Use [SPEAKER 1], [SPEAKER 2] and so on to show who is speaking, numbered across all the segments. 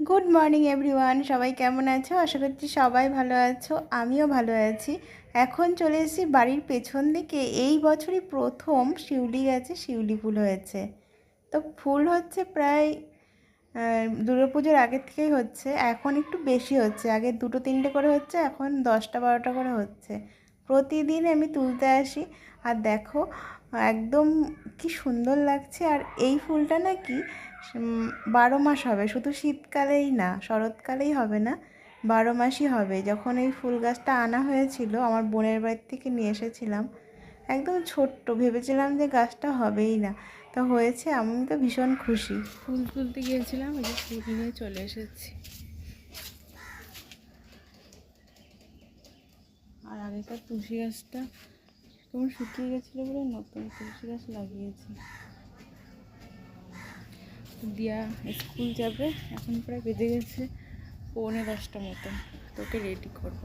[SPEAKER 1] Good morning everyone সবাই কেমন আছো? আশা করছি সবাই ভালো আছো। আমিও ভালো আছি। এখন চলে এসেছি বাড়ির পেছন দিকে। এই বছরই প্রথম শিউলি গাছে শিউলি ফুল হয়েছে। তো ফুল হচ্ছে প্রায় দুর্গাপুজোর আগের থেকেই হচ্ছে। এখন একটু বেশি হচ্ছে। আগে দুটো তিনটে করে হচ্ছে, এখন দশটা বারোটা করে হচ্ছে। প্রতিদিন আমি তুলতে আসি। আর দেখো একদম কি সুন্দর লাগছে। আর এই ফুলটা নাকি বারো মাস হবে। শুধু শীতকালেই না, শরৎকালেই হবে না, বারো মাসই হবে। যখন এই ফুল গাছটা আনা হয়েছিল, আমার বোনের বাড়ি থেকে নিয়ে এসেছিলাম, একদম ছোট্ট, ভেবেছিলাম যে গাছটা হবেই না। তো হয়েছে, আমি তো ভীষণ খুশি।
[SPEAKER 2] ফুল তুলতে গিয়েছিলাম, এই যে ফুল নিয়ে চলে এসেছি। আর আগেকার তুলসী গাছটা। কেমন শুকিয়ে গেছিল বলে নতুন তুলসী গাছ লাগিয়েছি। দিয়া স্কুল যাবে, এখন প্রায় বেজে গেছে পৌনে দশটা মতো তোকে রেডি করব।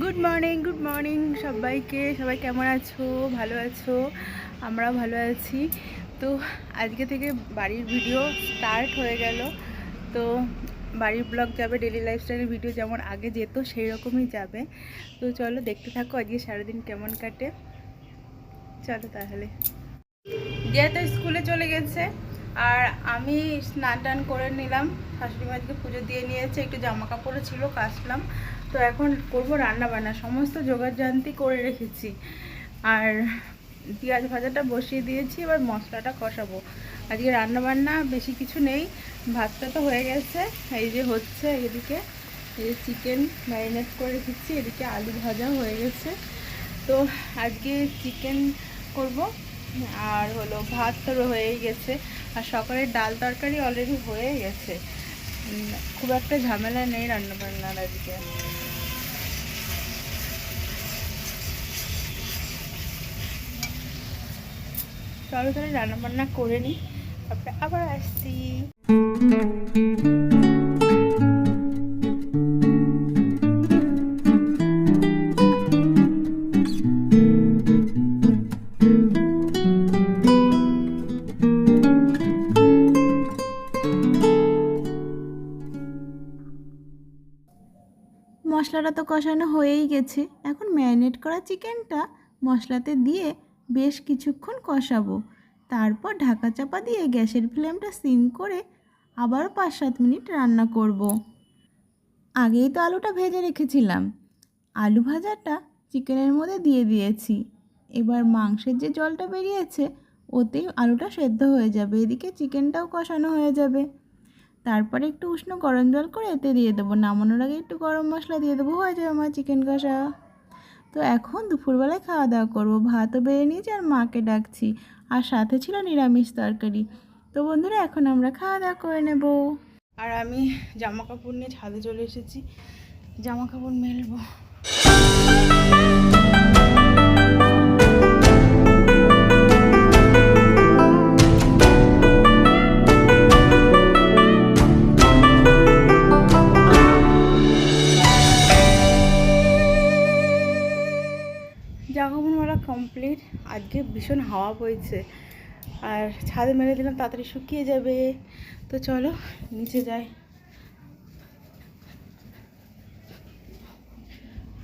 [SPEAKER 1] গুড মর্নিং গুড মর্নিং সবাইকে। সবাই কেমন আছো? ভালো আছো? আমরা ভালো আছি। তো আজকে থেকে বাড়ির ভিডিও স্টার্ট হয়ে গেল। তো বাড়ির ব্লগ যাবে ডেলি লাইফস্টাইলের ভিডিও যেমন আগে যেত সেই রকমই যাবে। তো চলো দেখতে থাকো, আজকে সারাদিন কেমন কাটে। চলো তাহলে। যেহেতু স্কুলে চলে গেছে, আর আমি স্নান টান করে নিলাম। শাশুড়ি মাঝকে পুজো দিয়ে নিয়েছে, একটু জামা কাপড়ও ছিল, কাচলাম। তো এখন করব রান্না বান্না সমস্ত জোগাড় জান্তি করে রেখেছি। আর পেঁয়াজ ভাজাটা বসিয়ে দিয়েছি, এবার মশলাটা কষাবো। আজকে রান্নাবান্না বেশি কিছু নেই, ভাতটা তো হয়ে গেছে। এই যে হচ্ছে এদিকে, এই যে চিকেন ম্যারিনেট করে রেখেছি এদিকে আলু ভাজা হয়ে গেছে। তো আজকে চিকেন করব, আর হলো ভাত তো হয়েই গেছে। আর সকালের ডাল তরকারি অলরেডি হয়ে গেছে। খুব একটা ঝামেলা নেই রান্নাবান্নার আজকে। চলো তাহলে রান্নাবান্না করে নিই। তারপরে আবার আসছি। মশলাটা তো কষানো হয়েই গেছে। এখন ম্যারিনেট করা চিকেনটা মশলাতে দিয়ে বেশ কিছুক্ষণ কষাবো। তারপর ঢাকা চাপা দিয়ে গ্যাসের ফ্লেমটা সিম করে আবারও পাঁচ সাত মিনিট রান্না করব। আগেই তো আলুটা ভেজে রেখেছিলাম। আলু ভাজাটা চিকেনের মধ্যে দিয়ে দিয়েছি। এবার মাংসের যে জলটা বেরিয়েছে, ওতেই আলুটা সেদ্ধ হয়ে যাবে। এদিকে চিকেনটাও কষানো হয়ে যাবে। তারপরে একটু উষ্ণ গরম জল করে এতে দিয়ে দেবো। নামানোর আগে একটু গরম মশলা দিয়ে দেবো। হয়ে যাবে আমার চিকেন কষা। তো এখন দুপুরবেলায় খাওয়া দাওয়া করব। ভাতও বেড়ে নিয়েছি আর মাকে ডাকছি। আর সাথে ছিল নিরামিষ তরকারি। তো বন্ধুরা, এখন আমরা খাওয়া দাওয়া করে নেব। আর আমি জামা কাপড় নিয়ে ছাদে চলে এসেছি। জামা কাপড় মেলবো। জামা কাপড় মেলা কমপ্লিট আজকে ভীষণ হাওয়া বইছে। আর ছাদে মেরে দিলাম, তাড়াতাড়ি শুকিয়ে যাবে। তো চলো, নিচে যাই।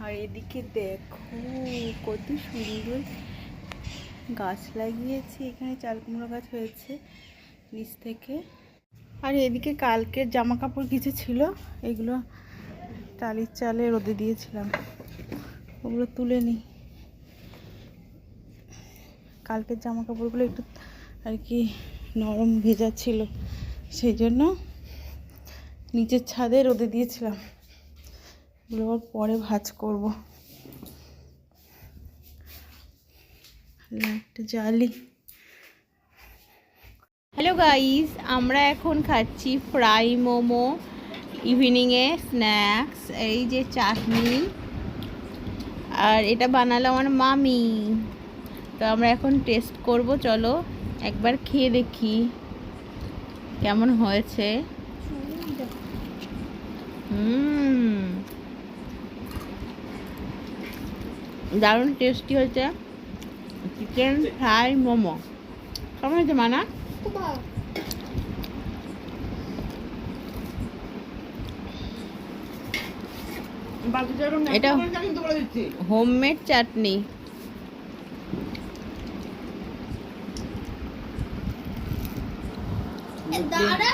[SPEAKER 1] আর এদিকে দেখো, কত সুন্দর গাছ লাগিয়েছি। এখানে চাল কুমড়ো গাছ হয়েছে নিচ থেকে। আর এদিকে কালকের জামা কাপড় কিছু ছিল, এগুলো টালির চালে রোদে দিয়েছিলাম। ওগুলো তুলে নিই। কালকের জামা কাপড়গুলো একটু আর কি নরম ভেজা ছিল, সেই জন্য নিচের ছাদে রোদে দিয়েছিলাম। এগুলো পরে ভাজ করব। লাইটটা জ্বালি। হ্যালো গাইস, আমরা এখন খাচ্ছি ফ্রাই মোমো, ইভিনিংয়ে স্ন্যাক্স, এই যে চাটনি, আর এটা বানালো আমার মামি। তো আমরা এখন টেস্ট করব চলো একবার খেয়ে দেখি কেমন হয়েছে। দারুণ টেস্টি হয়েছে। Chicken fry momo. কেমন হয়েছে মানা?
[SPEAKER 3] এটা হোমমেড চাটনি।
[SPEAKER 4] दाड़ा